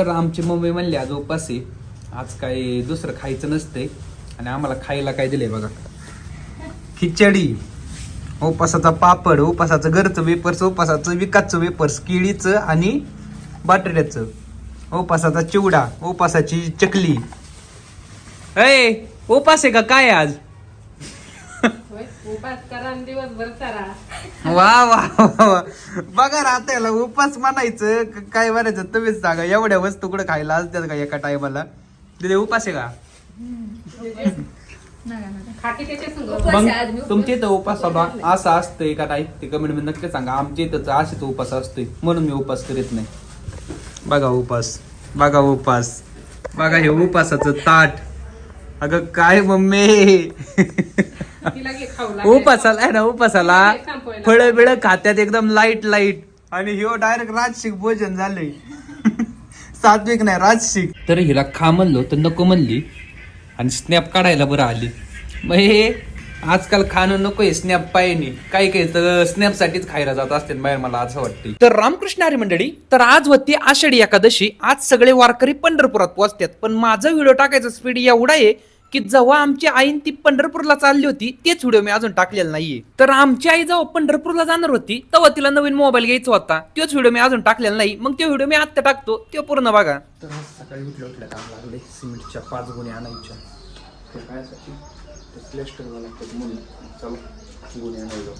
तर आमची मम्मी म्हणली आज उपास आहे. आज काही दुसरं खायचं नसतंय. आणि आम्हाला खायला काय दिलंय बघा. खिचडी उपासाचा पापड उपासाचं घरचं वेपर्स उपासाचं विकासचं वेपर्स केळीचं आणि बटाट्याचं. उपासाचा चिवडा उपासाची चकली. अय उपास आहे का? काय आज? उपास करा आणि दिवसभर करा. वा वा वा वा. बघा ना आता याला उपास म्हणायचं क- काय म्हणायचं तुम्हीच सांगा. एवढ्या वस्तू कुठं खायला असतात का एका टायमाला? तिथे उपास आहे का? खाटी त्याच्या संग मग तुमच्या इथं उपास असं असतंय का नाही ते कमेंटमध्ये नक्की सांगा. आमच्या इथं असेच उपास असतोय. म्हणून मी उपास करीत नाही. बघा उपास. बघा उपास. बघा हे उपासाचं ताट. अगं काय मम्मी? तिला घे खाऊ लागेल. उपासाला आहे ना उपासाला. फळ बिळ खात्यात एकदम लाइट लाइट आणि ह्यो डायरेक्ट राजशिक भोजन झालंय. सात्विक नाही राजशिक. तर हिला खा म्हणलो तर नको म्हणली. आणि स्नॅप काढायला बरं आली. मग हे आजकाल खाणं नकोय स्नॅप पाहिजे. काही काही तर स्नॅप साठीच खायला जात असते बाहेर मला असं वाटते तर रामकृष्ण हरी मंडळी तर आज होती आषाढी एकादशी. आज सगळे वारकरी पंढरपुरात पोहोचतात. पण माझा व्हिडिओ टाकायचा स्पीड एवढा आहे की जेव्हा आमची आईन ती पंढरपूरला चालली होती तेच व्हिडिओ मी अजून टाकलेला नाहीये. तर आमची आई जेव्हा पंढरपूरला जाणार होती तेव्हा तिला नवीन मोबाईल घ्यायचा होता. तोच व्हिडिओ मी अजून टाकलेला नाही. मग तो व्हिडिओ मी आत्ता टाकतो तो पूर्ण बघा. तर सकाळी उठल्या उठल्या काम लागले. सिमेंटच्या पाच आणायच्या. गुन्हे आणायला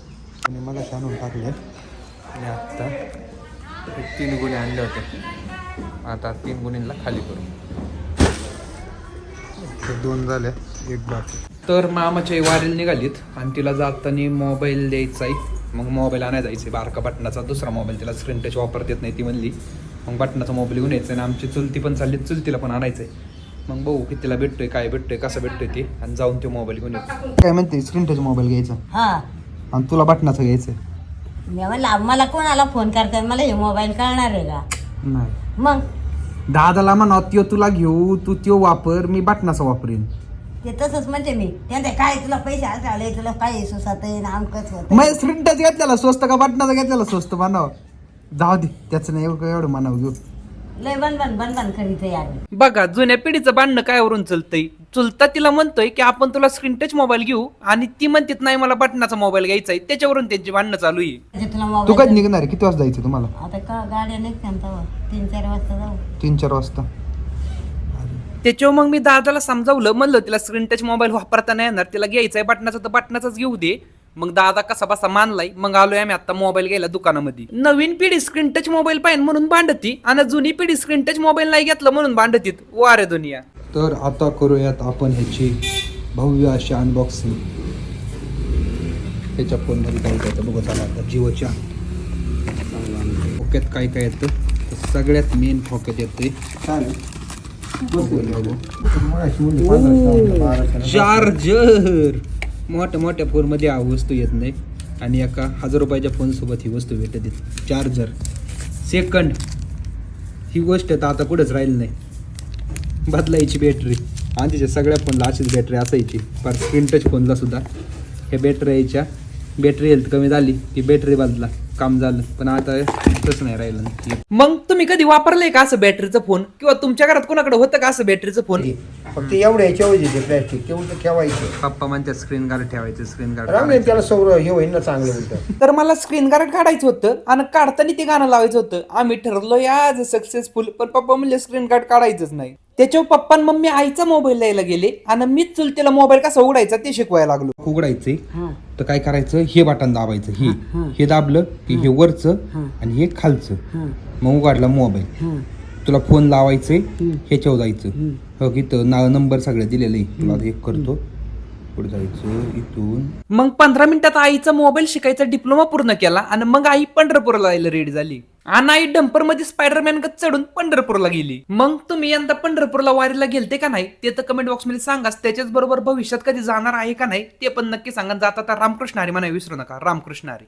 आणि मला आणून टाकले. आणि आत्ता तीन गुन्हे आणले होते. आता तीन गुन्ह्यांना खाली करू. दोन झाले एक बाकी. तर मामाच्या वारीला निघालीत आणि तिला जाताना मोबाईल द्यायचा आहे मग मोबाईल आणायला जायचं बारका बटनाचा दुसरा मोबाईल तिला स्क्रीन टच वापरता येत नाही ती म्हणली. मग बटनाचा मोबाईल घेऊन यायचा आणि आमची चुलती पण चालली चुलतीला पण आणायचंय. मग बघू कितीला भेटतोय काय भेटतोय कसं भेटतोय ते. आणि जाऊन तो मोबाईल घेऊन येतो. काय म्हणते स्क्रीन टच मोबाईल घ्यायचा? हा. आणि तुला बटनाचा घ्यायचं मी म्हणलं मला कोणाला फोन करतात मला हे मोबाईल कळणार आहे का? नाही. मग? दादाला म्हणा त्यो तुला घेऊ तू त्यो वापर मी बटनाचा वापरेन. ते तसंच म्हणते मी. त्यांचे काय तुला पैसे आले तुला काय सुसात आमकच होत मग स्क्रीन टच घेतलेला स्वस्त का बटनाचा घेतलेला स्वस्त? म्हणावं. जाऊ दे त्याचं नाही एवढं एवढं म्हणावं घेऊ. लय यार बघा जुन्या पिढीचं भांडणं काय वरून चलतंय? चुलता तिला म्हणतोय की आपण तुला स्क्रीन टच मोबाईल घेऊ आणि ती म्हणतात नाही मला बटनाचा मोबाईल घ्यायचा आहे त्याच्यावरून त्यांची भांडणं चालू आहे. म्हणजे तुला तू कधी मोबाईल निघणार आहे? किती वाजता जायचं तुम्हाला? आता का गाड्या निघतात तीन चार वाजता जाऊ. तीन चार वाजता. त्याच्यावर मग मी दादाला समजावलं म्हणलं तिला स्क्रीन टच मोबाईल वापरता नाही येणार. तिला घ्यायचा आहे बटनाचा तर बटनाचाच घेऊ दे. मग दादा कसा बसा मानलाय? मग आलोय आम्ही आता मोबाईल घ्यायला दुकानामध्ये. नवीन पिढी स्क्रीन टच मोबाईल पाहिजे म्हणून भांडती आणि जुनी पिढी स्क्रीन टच मोबाईल नाही घेतलं म्हणून भांडतीत. वारे दुनिया. तर आता करूयात आपण ह्याची भव्य अशी अनबॉक्सिंग ह्याच्या फोनमध्ये काय काय बघत आला आता जिओच्या. खोक्यात काय काय येतं? तर सगळ्यात मेन खोक्यात येते चार्जर मोठ्या मोठ्या फोनमध्ये हा वस्तू येत नाही. आणि एका हजार रुपयाच्या फोनसोबत ही वस्तू भेटत येते चार्जर. सेकंड ही गोष्ट तर आता कुठंच राहिली नाही. बदलायची बॅटरी आणि तिच्या सगळ्या फोनला अशीच बॅटरी असायची. पर स्क्रीन टच फोनला सुद्धा. ह्या बॅटरी याच्या बॅटरी हेल्थ कमी झाली की बॅटरी बदला. काम झालं. पण आता तसं नाही राहिलं. मग तुम्ही कधी वापरलंय का असं बॅटरीचं फोन किंवा तुमच्या घरात कोणाकडे होतं का असं बॅटरीचं फोन फक्त एवढ्या याच्यावर येते प्लॅस्टिक तेवढं ठेवायचं. पप्पा म्हणतात स्क्रीन गार्ड ठेवायचं स्क्रीन राम गार्ड त्याला सौर हे होईल ना चांगलं उलट तर. मला स्क्रीन गार्ड काढायचं होतं आणि काढताना ते गाणं लावायचं होतं. आम्ही ठरलो आज सक्सेसफुल पण पप्पा म्हणले स्क्रीन गार्ड काढायचंच नाही. त्याच्यावर पप्पा आणि मम्मी आईचा मोबाईल द्यायला गेले. आणि मीच चुलतीला मोबाईल कसा उघडायचा ते शिकवायला लागलो. उघडायचंय हा. तर काय करायचं? हे बटन दाबायचं. हे. हा. हे. दाबलं की हे वरचं हा. आणि हे खालचं. हा. मग उघडला मोबाईल हा. तुला फोन लावायचे. ह्याच्यावर जायचं. हो की तर ना नंबर सगळे दिलेले आहे. तुला हे करतो. पुढे जायचं इथून. मग पंधरा मिनिटात आईचा मोबाईल शिकायचा डिप्लोमा पूर्ण केला आणि मग आई पंढरपूरला जायला रेडी झाली. अनाई आई डंपरमध्ये स्पायडरमॅन गत चढून पंढरपूरला गेली. मग तुम्ही यंदा पंढरपूरला वारीला गेलते का नाही? ते तर कमेंट बॉक्समध्ये सांगा. त्याच्याच बरोबर भविष्यात कधी जाणार आहे का नाही ते पण नक्की सांगा. जाता रामकृष्ण हरी म्हणा विसरू नका. रामकृष्ण हरी.